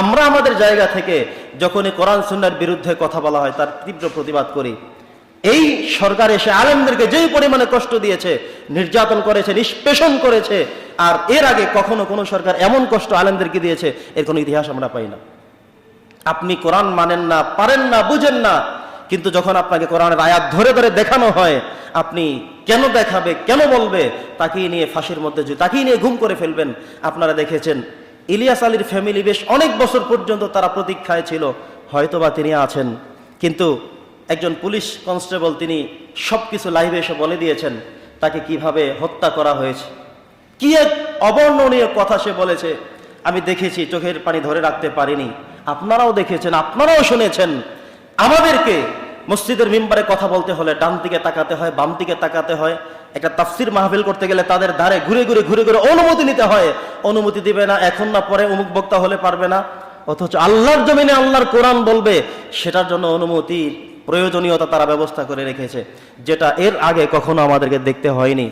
আমরা আমাদের জায়গা থেকে যখনই কোরআন সুন্নার বিরুদ্ধে কথা বলা হয়, তার তীব্র প্রতিবাদ করি। এই সরকার এসে আলেমদেরকে যেই পরিমাণে কষ্ট দিয়েছে, নির্যাতন করেছে, নিষ্পেষণ করেছে, আর এর আগে কখনো কোনো সরকার এমন কষ্ট আলেমদেরকে দিয়েছে, এর কোনো ইতিহাস আমরা পাই না। আপনি কোরআন মানেন না, পারেন না, বুঝেন না, কিন্তু যখন আপনাকে কোরআনের আয়াত ধরে ধরে দেখানো হয়, আপনি কেন দেখাবে, কেন বলবে, তাকেই নিয়ে ফাঁসির মধ্যে যে তাকেই নিয়ে ঘুম করে ফেলবেন। আপনারা দেখেছেন ইলিয়াস আলীর ফ্যামিলি বেশ অনেক বছর পর্যন্ত তারা প্রতীক্ষায় ছিল, হয়তোবা তিনি আছেন। কিন্তু একজন পুলিশ কনস্টেবল তিনি সব কিছু লাইভে এসে বলে দিয়েছেন, তাকে কীভাবে হত্যা করা হয়েছে। কি এক অবর্ণনীয় কথা সে বলেছে, আমি দেখেছি, চোখের পানি ধরে রাখতে পারিনি। আপনারাও দেখেছেন, আপনারাও শুনেছেন। আমাদেরকে মসজিদের মেম্বারে কথা বলতে হলে ডান দিকে তাকাতে হয়, বাম দিকে তাকাতে হয়। একটা তাফসির মাহফিল করতে গেলে তাদের দ্বারে ঘুরে ঘুরে ঘুরে ঘুরে অনুমতি নিতে হয়। অনুমতি দিবে না, এখন না, পরে অমুক বক্তা হলে পারবে না। অথচ আল্লাহর জমিনে আল্লাহর কোরআন বলবে, সেটার জন্য অনুমতি, প্রয়োজনীয়তা তারা ব্যবস্থা করে রেখেছে, যেটা এর আগে কখনো আমাদেরকে দেখতে হয়নি।